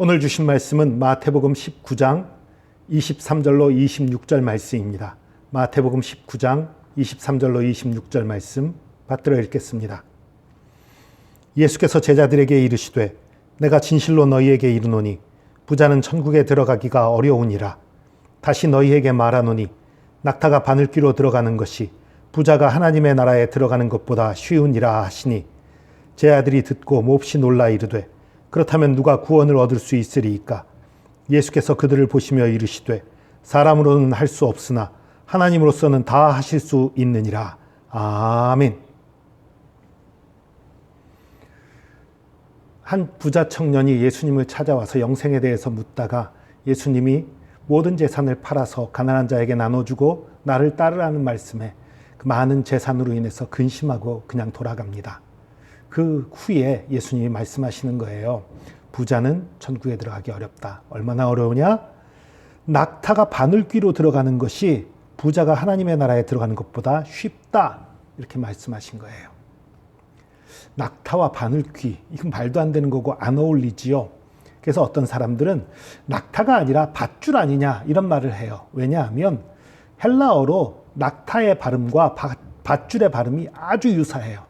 오늘 주신 말씀은 마태복음 19장 23절로 26절 말씀입니다. 마태복음 19장 23절로 26절 말씀 받들어 읽겠습니다. 예수께서 제자들에게 이르시되 내가 진실로 너희에게 이르노니 부자는 천국에 들어가기가 어려우니라 다시 너희에게 말하노니 낙타가 바늘귀로 들어가는 것이 부자가 하나님의 나라에 들어가는 것보다 쉬우니라 하시니 제 아들이 듣고 몹시 놀라 이르되 그렇다면 누가 구원을 얻을 수 있으리이까 예수께서 그들을 보시며 이르시되 사람으로는 할 수 없으나 하나님으로서는 다 하실 수 있느니라 아멘. 한 부자 청년이 예수님을 찾아와서 영생에 대해서 묻다가 예수님이 모든 재산을 팔아서 가난한 자에게 나눠주고 나를 따르라는 말씀에 그 많은 재산으로 인해서 근심하고 그냥 돌아갑니다. 그 후에 예수님이 말씀하시는 거예요. 부자는 천국에 들어가기 어렵다. 얼마나 어려우냐? 낙타가 바늘귀로 들어가는 것이 부자가 하나님의 나라에 들어가는 것보다 쉽다. 이렇게 말씀하신 거예요. 낙타와 바늘귀, 이건 말도 안 되는 거고 안 어울리지요. 그래서 어떤 사람들은 낙타가 아니라 밧줄 아니냐 이런 말을 해요. 왜냐하면 헬라어로 낙타의 발음과 밧줄의 발음이 아주 유사해요.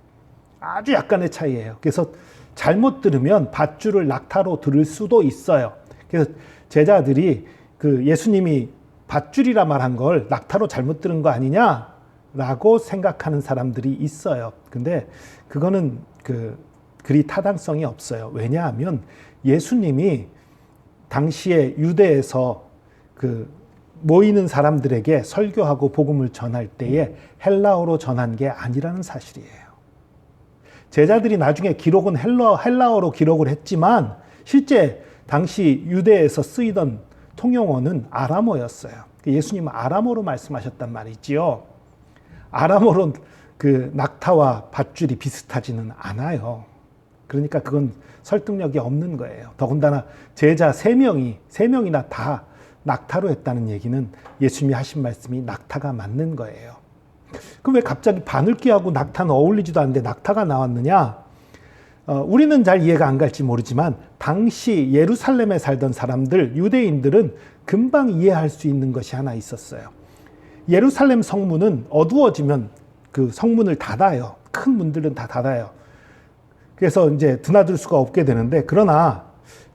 아주 약간의 차이예요. 그래서 잘못 들으면 밧줄을 낙타로 들을 수도 있어요. 그래서 제자들이 그 예수님이 밧줄이라 말한 걸 낙타로 잘못 들은 거 아니냐라고 생각하는 사람들이 있어요. 근데 그거는 그 그리 타당성이 없어요. 왜냐하면 예수님이 당시에 유대에서 그 모이는 사람들에게 설교하고 복음을 전할 때에 헬라어로 전한 게 아니라는 사실이에요. 제자들이 나중에 기록은 헬라, 헬라어로 기록을 했지만 실제 당시 유대에서 쓰이던 통용어는 아람어였어요. 예수님은 아람어로 말씀하셨단 말이지요. 아람어로 그 낙타와 밧줄이 비슷하지는 않아요. 그러니까 그건 설득력이 없는 거예요. 더군다나 제자 세명이세명이나 다 낙타로 했다는 얘기는 예수님이 하신 말씀이 낙타가 맞는 거예요. 그럼 왜 갑자기 바늘귀하고 낙타는 어울리지도 않는데 낙타가 나왔느냐? 어, 우리는 잘 이해가 안 갈지 모르지만 당시 예루살렘에 살던 사람들, 유대인들은 금방 이해할 수 있는 것이 하나 있었어요. 예루살렘 성문은 어두워지면 그 성문을 닫아요. 큰 문들은 다 닫아요. 그래서 이제 드나들 수가 없게 되는데 그러나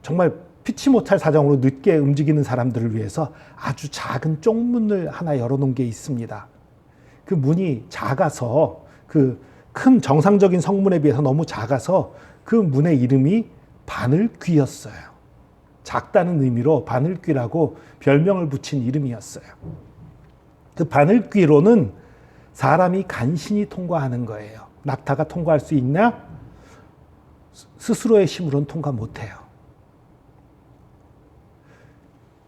정말 피치 못할 사정으로 늦게 움직이는 사람들을 위해서 아주 작은 쪽문을 하나 열어놓은 게 있습니다. 그 문이 작아서 그 큰 정상적인 성문에 비해서 너무 작아서 그 문의 이름이 바늘귀였어요. 작다는 의미로 바늘귀라고 별명을 붙인 이름이었어요. 그 바늘귀로는 사람이 간신히 통과하는 거예요. 낙타가 통과할 수 있냐? 스스로의 힘으로는 통과 못해요.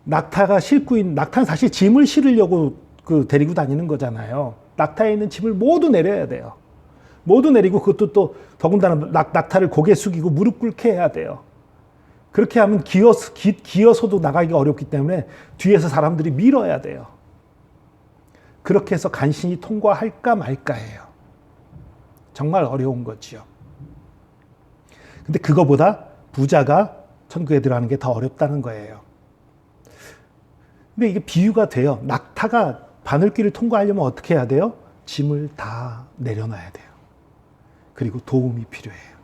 낙타가 싣고 있는 낙타는 사실 짐을 실으려고 그 데리고 다니는 거잖아요. 낙타에 있는 짐을 모두 내려야 돼요. 모두 내리고 그것도 또 더군다나 낙, 낙타를 고개 숙이고 무릎 꿇게 해야 돼요. 그렇게 하면 기어서, 기, 기어서도 나가기가 어렵기 때문에 뒤에서 사람들이 밀어야 돼요. 그렇게 해서 간신히 통과할까 말까예요. 정말 어려운 거지요. 근데 그거보다 부자가 천국에 들어가는 게 더 어렵다는 거예요. 근데 이게 비유가 돼요. 낙타가 바늘길을 통과하려면 어떻게 해야 돼요? 짐을 다 내려놔야 돼요. 그리고 도움이 필요해요.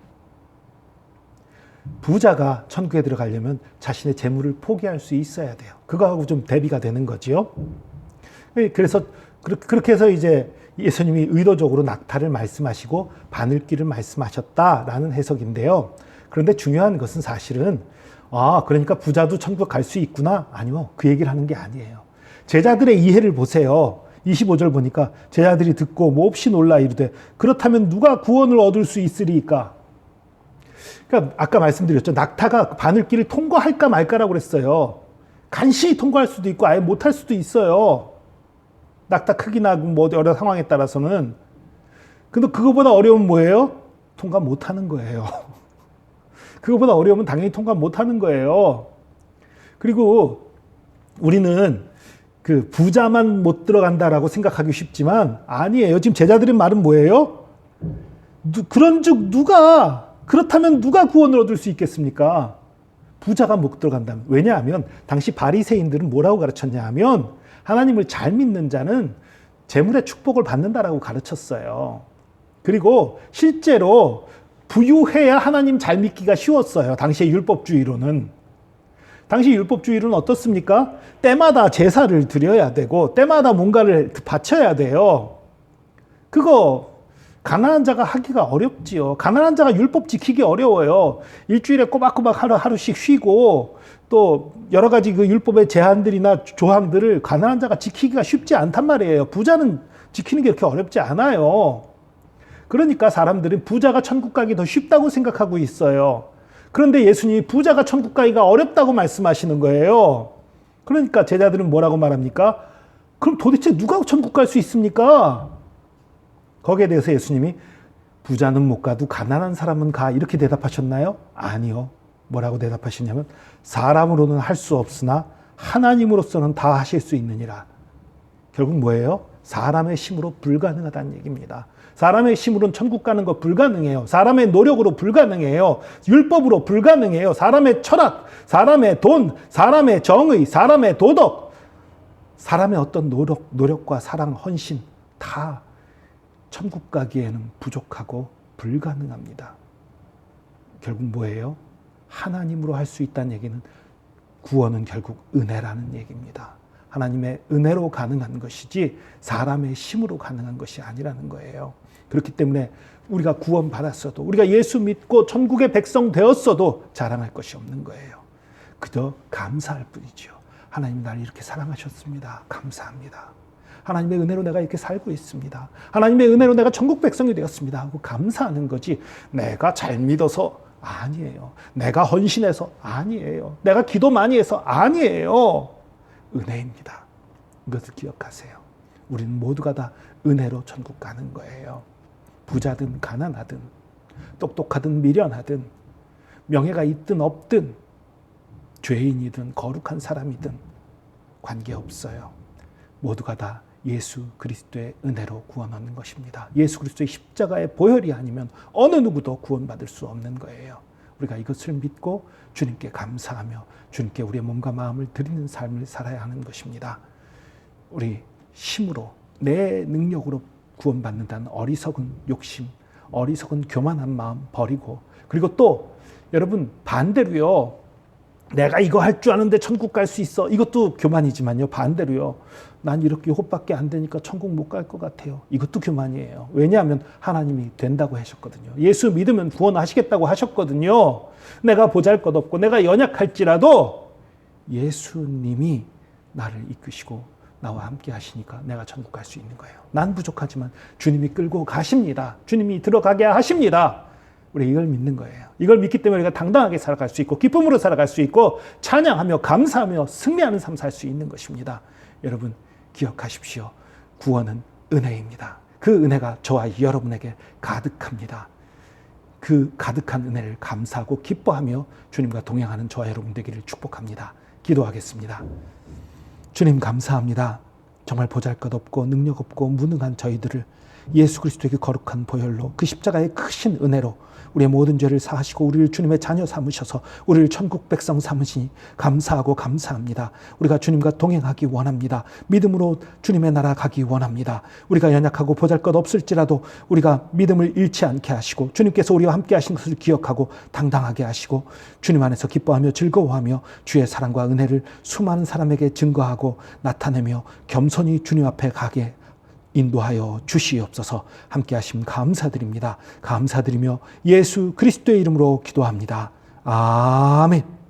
부자가 천국에 들어가려면 자신의 재물을 포기할 수 있어야 돼요. 그거하고 좀 대비가 되는 거지요. 그래서 그렇게 해서 이제 예수님이 의도적으로 낙타를 말씀하시고 바늘길을 말씀하셨다라는 해석인데요. 그런데 중요한 것은 사실은 아, 그러니까 부자도 천국 갈 수 있구나? 아니요. 그 얘기를 하는 게 아니에요. 제자들의 이해를 보세요. 25절 보니까 제자들이 듣고 몹시 뭐 놀라 이르되 그렇다면 누가 구원을 얻을 수 있으리까? 그러니까 아까 말씀드렸죠. 낙타가 바늘길을 통과할까 말까라고 그랬어요. 간신히 통과할 수도 있고 아예 못할 수도 있어요. 낙타 크기나 뭐 여러 상황에 따라서는. 근데 그거보다 어려운 뭐예요? 통과 못하는 거예요. 그거보다 어려우면 당연히 통과 못하는 거예요. 그리고 우리는 그 부자만 못 들어간다라고 생각하기 쉽지만 아니에요. 지금 제자들의 말은 뭐예요? 그런즉 누가 그렇다면 누가 구원을 얻을 수 있겠습니까? 부자가 못 들어간다면 왜냐하면 당시 바리새인들은 뭐라고 가르쳤냐 하면 하나님을 잘 믿는 자는 재물의 축복을 받는다라고 가르쳤어요. 그리고 실제로 부유해야 하나님 잘 믿기가 쉬웠어요. 당시의 율법주의로는. 당시 율법주의로는 어떻습니까? 때마다 제사를 드려야 되고 때마다 뭔가를 바쳐야 돼요. 그거 가난한 자가 하기가 어렵지요. 가난한 자가 율법 지키기 어려워요. 일주일에 꼬박꼬박 하루 하루씩 쉬고 또 여러 가지 그 율법의 제한들이나 조항들을 가난한 자가 지키기가 쉽지 않단 말이에요. 부자는 지키는 게 그렇게 어렵지 않아요. 그러니까 사람들은 부자가 천국 가기 더 쉽다고 생각하고 있어요. 그런데 예수님이 부자가 천국 가기가 어렵다고 말씀하시는 거예요. 그러니까 제자들은 뭐라고 말합니까? 그럼 도대체 누가 천국 갈 수 있습니까? 거기에 대해서 예수님이 부자는 못 가도 가난한 사람은 가 이렇게 대답하셨나요? 아니요. 뭐라고 대답하시냐면 사람으로는 할 수 없으나 하나님으로서는 다 하실 수 있느니라. 결국 뭐예요? 사람의 힘으로 불가능하다는 얘기입니다. 사람의 힘으로는 천국 가는 거 불가능해요. 사람의 노력으로 불가능해요. 율법으로 불가능해요. 사람의 철학, 사람의 돈, 사람의 정의, 사람의 도덕, 사람의 어떤 노력, 노력과 사랑, 헌신 다 천국 가기에는 부족하고 불가능합니다. 결국 뭐예요? 하나님으로 할 수 있다는 얘기는 구원은 결국 은혜라는 얘기입니다. 하나님의 은혜로 가능한 것이지 사람의 힘으로 가능한 것이 아니라는 거예요. 그렇기 때문에 우리가 구원 받았어도 우리가 예수 믿고 천국의 백성 되었어도 자랑할 것이 없는 거예요. 그저 감사할 뿐이죠. 하나님 나를 이렇게 사랑하셨습니다. 감사합니다. 하나님의 은혜로 내가 이렇게 살고 있습니다. 하나님의 은혜로 내가 천국 백성이 되었습니다. 하고 감사하는 거지. 내가 잘 믿어서 아니에요. 내가 헌신해서 아니에요. 내가 기도 많이 해서 아니에요. 은혜입니다. 이것을 기억하세요. 우리는 모두가 다 은혜로 천국 가는 거예요. 부자든 가난하든 똑똑하든 미련하든 명예가 있든 없든 죄인이든 거룩한 사람이든 관계없어요. 모두가 다 예수 그리스도의 은혜로 구원 얻는 것입니다. 예수 그리스도의 십자가의 보혈이 아니면 어느 누구도 구원받을 수 없는 거예요. 우리가 이것을 믿고 주님께 감사하며 주님께 우리의 몸과 마음을 드리는 삶을 살아야 하는 것입니다. 우리 힘으로 내 능력으로 구원받는다는 어리석은 욕심, 어리석은 교만한 마음 버리고 그리고 또 여러분 반대로요. 내가 이거 할 줄 아는데 천국 갈 수 있어. 이것도 교만이지만요. 반대로요. 난 이렇게 호밖에 안 되니까 천국 못 갈 것 같아요. 이것도 교만이에요. 왜냐하면 하나님이 된다고 하셨거든요. 예수 믿으면 구원하시겠다고 하셨거든요. 내가 보잘 것 없고 내가 연약할지라도 예수님이 나를 이끄시고 나와 함께 하시니까 내가 천국 갈 수 있는 거예요. 난 부족하지만 주님이 끌고 가십니다. 주님이 들어가게 하십니다. 우리 이걸 믿는 거예요. 이걸 믿기 때문에 우리가 당당하게 살아갈 수 있고 기쁨으로 살아갈 수 있고 찬양하며 감사하며 승리하는 삶 살 수 있는 것입니다. 여러분 기억하십시오. 구원은 은혜입니다. 그 은혜가 저와 여러분에게 가득합니다. 그 가득한 은혜를 감사하고 기뻐하며 주님과 동행하는 저와 여러분 되기를 축복합니다. 기도하겠습니다. 주님 감사합니다. 정말 보잘것 없고 능력 없고 무능한 저희들을 예수 그리스도의 거룩한 보혈로 그 십자가의 크신 은혜로 우리의 모든 죄를 사하시고 우리를 주님의 자녀 삼으셔서 우리를 천국 백성 삼으시니 감사하고 감사합니다. 우리가 주님과 동행하기 원합니다. 믿음으로 주님의 나라 가기 원합니다. 우리가 연약하고 보잘것 없을지라도 우리가 믿음을 잃지 않게 하시고 주님께서 우리와 함께 하신 것을 기억하고 당당하게 하시고 주님 안에서 기뻐하며 즐거워하며 주의 사랑과 은혜를 수많은 사람에게 증거하고 나타내며 겸손히 주님 앞에 가게 인도하여 주시옵소서 함께 하심 감사드립니다. 감사드리며 예수 그리스도의 이름으로 기도합니다. 아멘.